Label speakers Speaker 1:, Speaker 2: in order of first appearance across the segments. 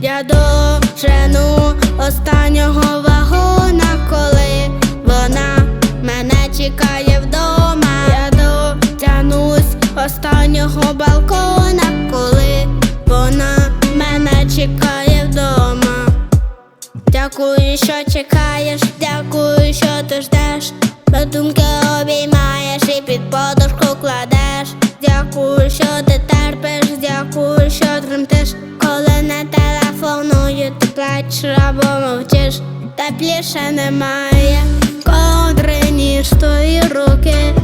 Speaker 1: Я дожену останнього вагона, коли вона мене чекає вдома. Я дотянусь останнього балкона, коли вона мене чекає вдома. Дякую, що чекаєш, дякую, що ти ждеш. До думки обіймаєш і під подушку кладеш. Дякую, що або мовчиш. Тепліше немає, ковдри, ніж твої руки.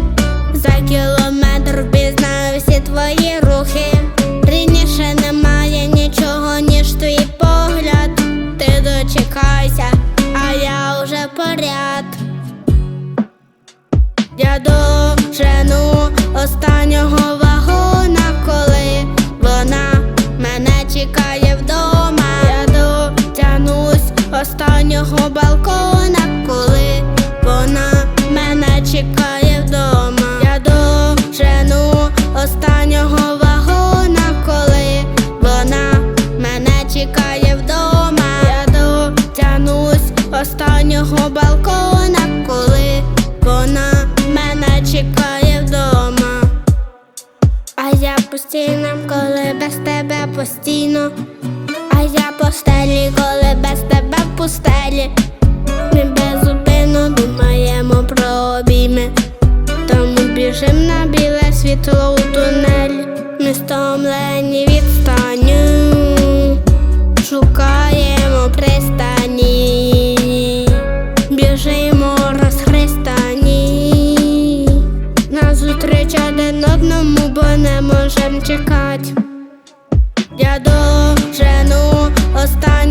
Speaker 1: За кілометр пізнаю всі твої рухи. Рідніше немає нічого, ніж твій погляд. Ти дочекайся, а я вже поряд. Я дожену останнього вагона, коли вона мене чекає вдома. Я дотянусь останнього балкона, коли вона мене чекає вдома. Я дожену останнього вагона, коли вона мене чекає вдома. Я дотянусь останнього балкона, коли вона мене чекає вдома. А я постійно, коли без тебе постійно. Я по стелі, коли без тебе в пустелі. Ми безупинно думаємо про обійми. Тому біжим на біле світло у тунель. Ми стомлені від станю. Шукаємо пристані. Біжимо розхристані. Нас один одному, бо не можем чекати. Я дожену останнього